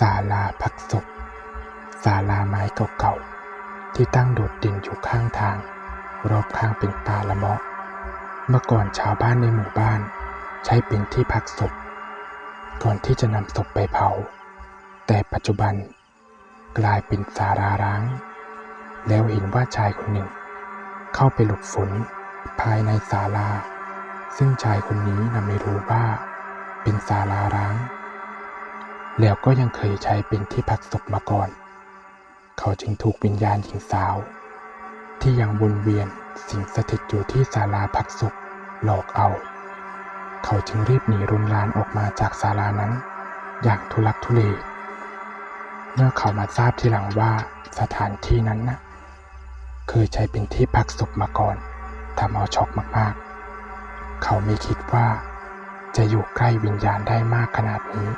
ศาลาพักศพศาลาไม้เก่าๆที่ตั้งโดดเด่นอยู่ข้างทาง รอบข้างเป็นป่าละเมาะเมื่อก่อนชาวบ้านในหมู่บ้าน ใช้เป็นที่พักศพ ก่อนที่จะนำศพไปเผา แต่ปัจจุบันกลายเป็นศาลาร้าง แล้วเห็นว่าชายคนหนึ่ง เข้าไปหลบฝนภายในศาลา ซึ่งชายคนนี้นำไม่รู้ว่า เป็นศาลาร้าง แล้วก็ยังเคยใช้เป็นที่พักศพมาก่อน เขาจึงถูกวิญญาณหญิงสาว ที่ยังวนเวียนสิงสถิตอยู่ที่ศาลาพักศพหลอกเอา เขาจึงรีบหนีรุนรานออกมาจากศาลานั้น อย่างทุลักทุเลเมื่อเขามาทราบทีหลังว่าสถานที่นั้นน่ะเคยใช้เป็นที่พักศพมาก่อนทำเอาช็อกมากๆ เขาไม่คิดว่าจะอยู่ใกล้วิญญาณได้มากขนาดนี้